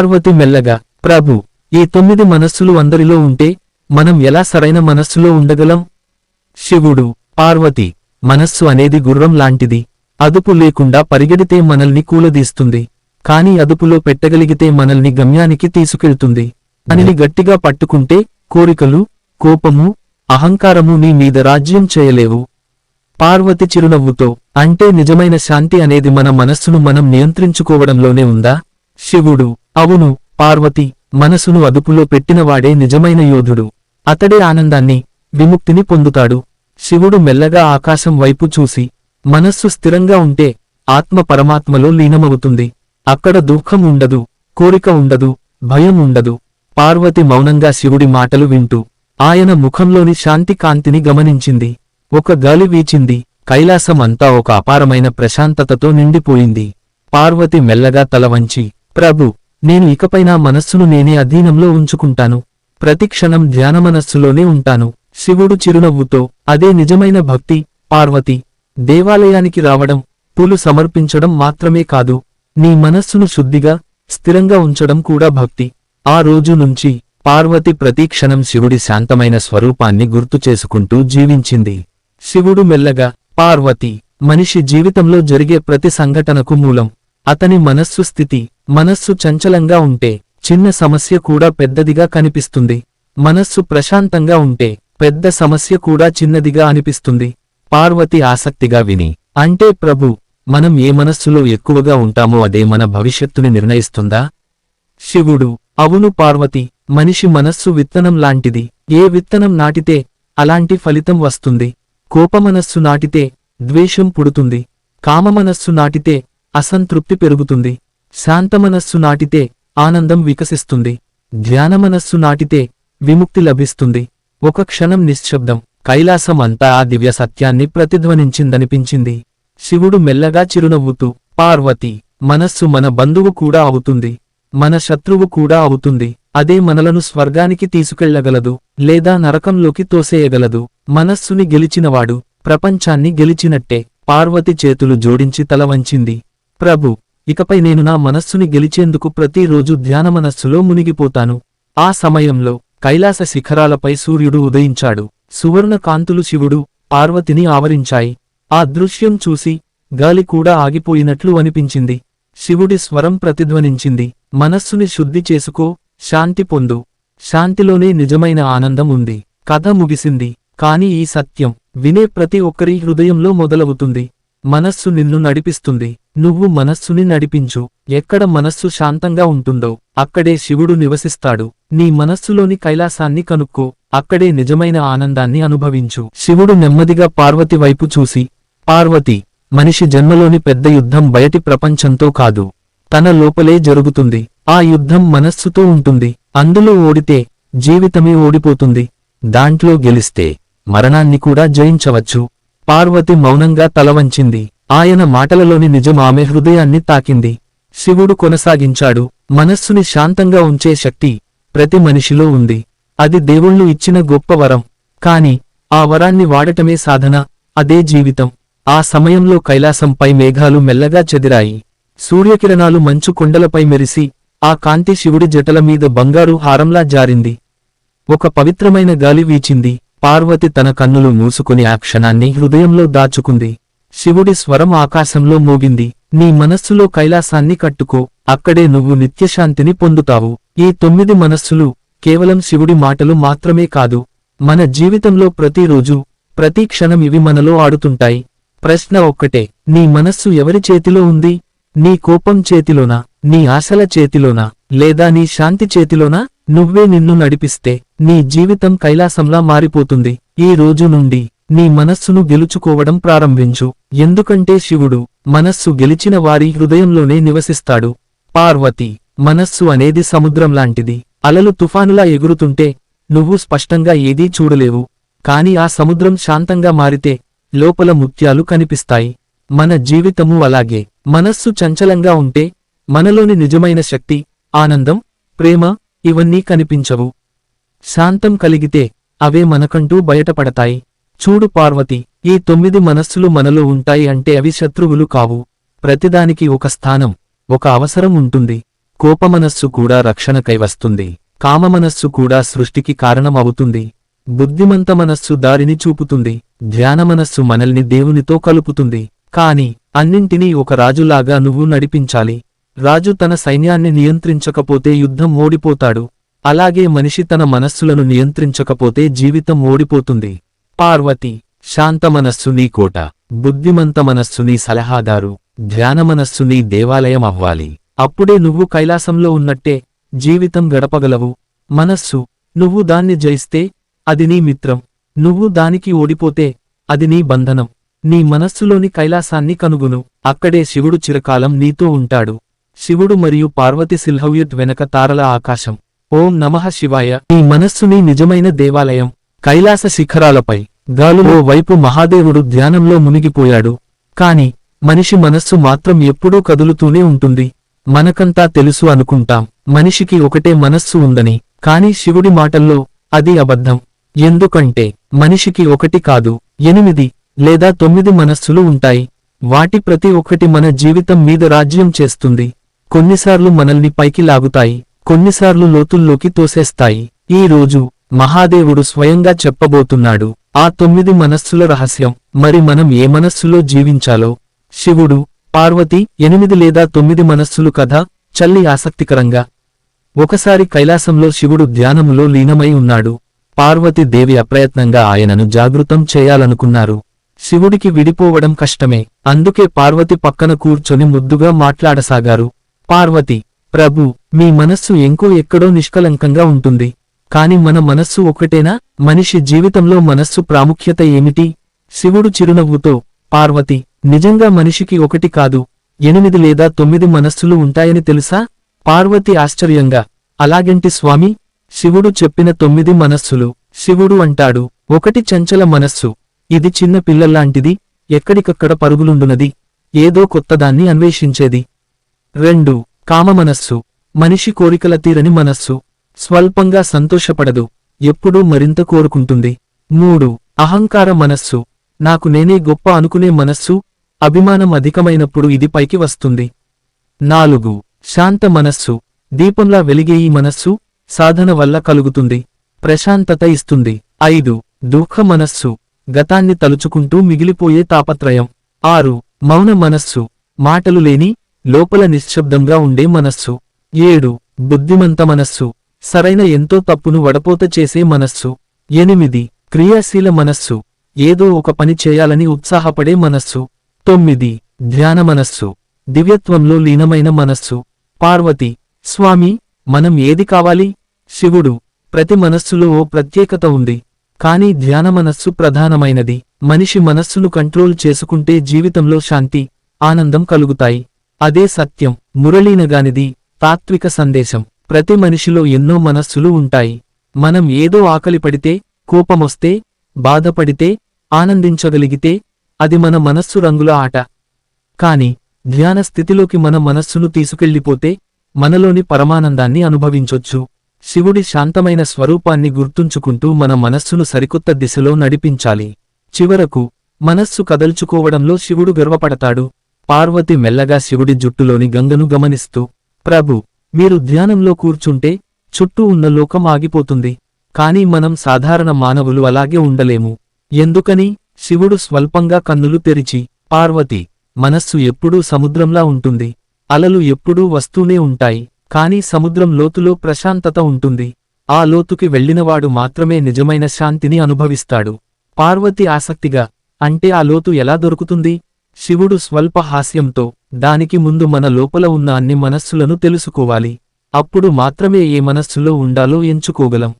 పార్వతి మెల్లగా ప్రభు ఈ తొమ్మిది మనస్సులు అందరిలో ఉంటే మనం ఎలా సరైన మనస్సులో ఉండగలం? శివుడు పార్వతి మనస్సు అనేది గుర్రం లాంటిది. అదుపు లేకుండా పరిగెడితే మనల్ని కూలదీస్తుంది. కాని అదుపులో పెట్టగలిగితే మనల్ని గమ్యానికి తీసుకెళ్తుంది. దానిని గట్టిగా పట్టుకుంటే కోరికలు కోపము అహంకారము నీ మీద రాజ్యం చేయలేవు. పార్వతి చిరునవ్వుతో అంటే నిజమైన శాంతి అనేది మన మనస్సును మనం నియంత్రించుకోవడంలోనే ఉందా? శివుడు అవును పార్వతి మనసును అదుపులో పెట్టినవాడే నిజమైన యోధుడు. అతడే ఆనందాన్ని విముక్తిని పొందుతాడు. శివుడు మెల్లగా ఆకాశం వైపు చూసి మనస్సు స్థిరంగా ఉంటే ఆత్మ పరమాత్మలో లీనమవుతుంది. అక్కడ దుఃఖం ఉండదు కోరిక ఉండదు భయం ఉండదు. పార్వతి మౌనంగా శివుడి మాటలు వింటూ ఆయన ముఖంలోని శాంతి కాంతిని గమనించింది. ఒక గాలి వీచింది కైలాసం అంతా ఒక అపారమైన ప్రశాంతతతో నిండిపోయింది. పార్వతి మెల్లగా తల వంచి ప్రభు నేను ఇకపైన మనస్సును నేనే అధీనంలో ఉంచుకుంటాను. ప్రతి క్షణం ధ్యానమనస్సులోనే ఉంటాను. శివుడు చిరునవ్వుతో అదే నిజమైన భక్తి పార్వతి దేవాలయానికి రావడం పూలు సమర్పించడం మాత్రమే కాదు నీ మనస్సును శుద్ధిగా స్థిరంగా ఉంచడం కూడా భక్తి. ఆ రోజు నుంచి పార్వతి ప్రతి క్షణం శివుడి శాంతమైన స్వరూపాన్ని గుర్తు చేసుకుంటూ జీవించింది. శివుడు మెల్లగా పార్వతి మనిషి జీవితంలో జరిగే ప్రతి సంఘటనకు మూలం. అతని మనస్సు స్థితి మనస్సు చంచలంగా ఉంటే చిన్న సమస్య కూడా పెద్దదిగా కనిపిస్తుంది. మనస్సు ప్రశాంతంగా ఉంటే పెద్ద సమస్య కూడా చిన్నదిగా అనిపిస్తుంది. పార్వతి ఆసక్తిగా విని అంటే ప్రభు మనం ఏ మనస్సులో ఎక్కువగా ఉంటామో అదే మన భవిష్యత్తుని నిర్ణయిస్తుందా? శివుడు అవును పార్వతి మనిషి మనస్సు విత్తనం లాంటిది. ఏ విత్తనం నాటితే అలాంటి ఫలితం వస్తుంది. కోపమనస్సు నాటితే ద్వేషం పుడుతుంది. కామమనస్సు నాటితే అసంతృప్తి పెరుగుతుంది. శాంతమనస్సు నాటితే ఆనందం వికసిస్తుంది. ధ్యానమనస్సు నాటితే విముక్తి లభిస్తుంది. ఒక క్షణం నిశ్శబ్దం కైలాసం అంతా ఆ దివ్య సత్యాన్ని ప్రతిధ్వనించిందనిపించింది. శివుడు మెల్లగా చిరునవ్వుతూ పార్వతి మనస్సు మన బంధువు కూడా అవుతుంది. మన శత్రువు కూడా అవుతుంది. అదే మనలను స్వర్గానికి తీసుకెళ్ళగలదు లేదా నరకంలోకి తోసేయగలదు. మనస్సుని గెలిచినవాడు ప్రపంచాన్ని గెలిచినట్టే. పార్వతి చేతులు జోడించి తల వంచింది. ప్రభు ఇకపై నేను నా మనస్సుని గెలిచేందుకు ప్రతిరోజు ధ్యానమనస్సులో మునిగిపోతాను. ఆ సమయంలో కైలాస శిఖరాలపై సూర్యుడు ఉదయించాడు. సువర్ణ కాంతులు శివుడు పార్వతిని ఆవరించాయి. ఆ దృశ్యం చూసి గాలి కూడా ఆగిపోయినట్లు అనిపించింది. శివుడి స్వరం ప్రతిధ్వనించింది. మనస్సుని శుద్ధి చేసుకో శాంతి పొందు. శాంతిలోనే నిజమైన ఆనందం ఉంది. కథ ముగిసింది. కాని ఈ సత్యం వినే ప్రతి ఒక్కరి హృదయంలో మొదలవుతుంది. మనస్సు నిన్ను నడిపిస్తుంది. నువ్వు మనస్సుని నడిపించు. ఎక్కడ మనస్సు శాంతంగా ఉంటుందో అక్కడే శివుడు నివసిస్తాడు. నీ మనస్సులోని కైలాసాన్ని కనుక్కో. అక్కడే నిజమైన ఆనందాన్ని అనుభవించు. శివుడు నెమ్మదిగా పార్వతి వైపు చూసి పార్వతి మనిషి జన్మలోని పెద్ద యుద్ధం బయటి ప్రపంచంతో కాదు. తన లోపలే జరుగుతుంది. ఆ యుద్ధం మనస్సుతో ఉంటుంది. అందులో ఓడితే జీవితమే ఓడిపోతుంది. దాంట్లో గెలిస్తే మరణాన్ని కూడా జయించవచ్చు. పార్వతి మౌనంగా తలవంచింది ఆయన మాటలలోని నిజం ఆమె హృదయాన్ని తాకింది. శివుడు కొనసాగించాడు. మనస్సుని శాంతంగా ఉంచే శక్తి ప్రతి మనిషిలో ఉంది. అది దేవుళ్ళు ఇచ్చిన గొప్ప వరం. కాని ఆ వరాన్ని వాడటమే సాధన అదే జీవితం. ఆ సమయంలో కైలాసంపై మేఘాలు మెల్లగా చెదిరాయి. సూర్యకిరణాలు మంచు కొండలపై మెరిసి ఆ కాంతి శివుడి జటల మీద బంగారు హారంలా జారింది. ఒక పవిత్రమైన గాలి వీచింది. పార్వతి తన కన్నులు మూసుకుని ఆ క్షణాన్ని హృదయంలో దాచుకుంది. శివుడి స్వరం ఆకాశంలో మోగింది. నీ మనస్సులో కైలాసాన్ని కట్టుకో. అక్కడే నువ్వు నిత్యశాంతిని పొందుతావు. ఈ తొమ్మిది మనస్సులు కేవలం శివుడి మాటలు మాత్రమే కాదు మన జీవితంలో ప్రతిరోజు ప్రతి క్షణం ఇవి మనలో ఆడుతుంటాయి. ప్రశ్న ఒక్కటే నీ మనస్సు ఎవరి చేతిలో ఉంది? నీ కోపం చేతిలోనా? నీ ఆశల చేతిలోనా? లేదా నీ శాంతి చేతిలోనా? నువ్వే నిన్ను నడిపిస్తే నీ జీవితం కైలాసంలా మారిపోతుంది. ఈ రోజు నుండి నీ మనస్సును గెలుచుకోవడం ప్రారంభించు. ఎందుకంటే శివుడు మనస్సు గెలిచిన వారి హృదయంలోనే నివసిస్తాడు. పార్వతి మనస్సు అనేది సముద్రం లాంటిది. అలలు తుఫానులా ఎగురుతుంటే నువ్వు స్పష్టంగా ఏదీ చూడలేవు. కాని ఆ సముద్రం శాంతంగా మారితే లోపల ముత్యాలు కనిపిస్తాయి. మన జీవితము అలాగే. మనస్సు చంచలంగా ఉంటే మనలోని నిజమైన శక్తి ఆనందం ప్రేమ ఇవన్నీ కనిపించవు. శాంతం కలిగితే అవే మనకంటూ బయటపడతాయి. చూడు పార్వతి ఈ తొమ్మిది మనస్సులు మనలో ఉంటాయి అంటే అవి శత్రువులు కావు. ప్రతిదానికి ఒక స్థానం ఒక అవసరం ఉంటుంది. కోపమనస్సు కూడా రక్షణకై వస్తుంది. కామమనస్సు కూడా సృష్టికి కారణం అవుతుంది బుద్ధిమంత మనస్సు దారిని చూపుతుంది. ధ్యానమనస్సు మనల్ని దేవునితో కలుపుతుంది. కాని అన్నింటినీ ఒక రాజులాగా నువ్వు నడిపించాలి. రాజు తన సైన్యాన్ని నియంత్రించకపోతే యుద్ధం ఓడిపోతాడు. అలాగే మనిషి తన మనస్సులను నియంత్రించకపోతే జీవితం ఓడిపోతుంది. పార్వతి శాంత మనస్సు నీ కోట బుద్ధిమంత మనస్సు నీ సలహాదారు ధ్యానమనస్సు నీ దేవాలయం అవ్వాలి. అప్పుడే నువ్వు కైలాసంలో ఉన్నట్టే జీవితం గడపగలవు. మనస్సు నువ్వు దాన్ని జయిస్తే అది నీ మిత్రం. నువ్వు దానికి ఓడిపోతే అది నీ బంధనం. నీ మనస్సులోని కైలాసాన్ని కనుగొను. అక్కడే శివుడు చిరకాలం నీతో ఉంటాడు. శివుడు మరియు పార్వతి సిల్హవ్యుత్ వెనక తారల ఆకాశం. ఓం నమః శివాయ. నీ మనస్సుని నిజమైన దేవాలయం. కైలాస శిఖరాలపై. గాలులో వైపు మహాదేవుడు ధ్యానంలో మునిగిపోయాడు. కాని మనిషి మనస్సు మాత్రం ఎప్పుడూ కదులుతూనే ఉంటుంది. మనకంతా తెలుసు అనుకుంటాం. మనిషికి ఒకటే మనస్సు ఉందని. కాని శివుడి మాటల్లో అది అబద్ధం. ఎందుకంటే మనిషికి ఒకటి కాదు. ఎనిమిది. లేదా తొమ్మిది మనస్సులు ఉంటాయి. వాటి ప్రతి ఒక్కటి మన జీవితం మీద రాజ్యం చేస్తుంది. కొన్నిసార్లు మనల్ని పైకి లాగుతాయి. కొన్నిసార్లు లోతుల్లోకి తోసేస్తాయి. ఈ రోజు మహాదేవుడు స్వయంగా చెప్పబోతున్నాడు. ఆ తొమ్మిది మనస్సుల రహస్యం. మరి మనం ఏ మనస్సులో జీవించాలో? శివుడు పార్వతి ఎనిమిది లేదా తొమ్మిది మనస్సులు కథ చల్లి ఆసక్తికరంగా. ఒకసారి కైలాసంలో శివుడు ధ్యానములో లీనమై ఉన్నాడు. పార్వతి దేవి అప్రయత్నంగా ఆయనను జాగృతం చేయాలనుకున్నారు. శివుడికి విడిపోవడం కష్టమే. అందుకే పార్వతి పక్కన కూర్చొని ముద్దుగా మాట్లాడసాగారు. పార్వతి ప్రభు మీ మనస్సు ఎంకో ఎక్కడో నిష్కలంకంగా ఉంటుంది. కాని మన మనస్సు ఒక్కటేనా? మనిషి జీవితంలో మనస్సు ప్రాముఖ్యత ఏమిటి? శివుడు చిరునవ్వుతో పార్వతి నిజంగా మనిషికి ఒకటి కాదు. ఎనిమిది లేదా తొమ్మిది మనస్సులు ఉంటాయని తెలుసా? పార్వతి ఆశ్చర్యంగా అలాగంటి స్వామి శివుడు చెప్పిన తొమ్మిది మనస్సులు శివుడు అంటాడు ఒకటి చంచల మనస్సు. ఇది చిన్న పిల్లల్లాంటిది ఎక్కడికక్కడ పరుగులుండునది ఏదో కొత్తదాన్ని అన్వేషించేది. రెండు కామమనస్సు. మనిషి కోరికల తీరని మనస్సు. స్వల్పంగా సంతోషపడదు ఎప్పుడూ మరింత కోరుకుంటుంది. మూడు అహంకార మనస్సు. నాకు నేనే గొప్ప అనుకునే మనస్సు అభిమానం అధికమైనప్పుడు ఇది పైకి వస్తుంది. నాలుగు శాంత మనస్సు. దీపంలా వెలిగే ఈ మనస్సు సాధన వల్ల కలుగుతుంది ప్రశాంతత ఇస్తుంది. ఐదు దుఃఖ మనస్సు. గతాన్ని తలుచుకుంటూ మిగిలిపోయే తాపత్రయం. ఆరు. మౌన మనస్సు. మాటలు లేని లోపల నిశ్శబ్దంగా ఉండే మనస్సు. ఏడు. బుద్ధిమంత మనస్సు. సరైన ఎంతో తప్పును వడపోత చేసే మనస్సు. ఎనిమిది. క్రియాశీల మనస్సు. ఏదో ఒక పని చేయాలని ఉత్సాహపడే మనస్సు. తొమ్మిది. ధ్యాన మనస్సు. దివ్యత్వంలో లీనమైన మనస్సు. పార్వతి. స్వామి మనం ఏది కావాలి? శివుడు. ప్రతి మనస్సులో ఓ ప్రత్యేకత ఉంది. కానీ ధ్యాన మనస్సు ప్రధానమైనది. మనిషి మనస్సును కంట్రోల్ చేసుకుంటే జీవితంలో శాంతి ఆనందం కలుగుతాయి. అదే సత్యం మురళీనగానిది తాత్విక సందేశం. ప్రతి మనిషిలో ఎన్నో మనస్సులు ఉంటాయి. మనం ఏదో ఆకలి పడితే కోపమొస్తే బాధపడితే ఆనందించగలిగితే అది మన మనస్సు రంగుల ఆట. కాని ధ్యాన స్థితిలోకి మన మనస్సును తీసుకెళ్ళిపోతే మనలోని పరమానందాన్ని అనుభవించొచ్చు. శివుడి శాంతమైన స్వరూపాన్ని గుర్తుంచుకుంటూ మన మనస్సును సరికొత్త దిశలో నడిపించాలి. చివరకు మనస్సు కదల్చుకోవడంలో శివుడు గర్వపడతాడు. పార్వతి మెల్లగా శివుడి జుట్టులోని గంగను గమనిస్తూ ప్రభు మీరు ధ్యానంలో కూర్చుంటే చుట్టూ ఉన్న లోకం ఆగిపోతుంది. కాని మనం సాధారణ మానవులు అలాగే ఉండలేము. ఎందుకని? శివుడు స్వల్పంగా కన్నులు తెరిచి పార్వతి మనస్సు ఎప్పుడూ సముద్రంలా ఉంటుంది. అలలు ఎప్పుడూ వస్తూనే ఉంటాయి. కాని సముద్రం లోతులో ప్రశాంతత ఉంటుంది. ఆ లోతుకి వెళ్ళినవాడు మాత్రమే నిజమైన శాంతిని అనుభవిస్తాడు. పార్వతి ఆసక్తిగా అంటే ఆ లోతు ఎలా దొరుకుతుంది? శివుడు స్వల్ప హాస్యంతో దానికి ముందు మన లోపల ఉన్న అన్ని మనస్సులను తెలుసుకోవాలి. అప్పుడు మాత్రమే ఏ మనస్సులో ఉండాలో ఎంచుకోగలం.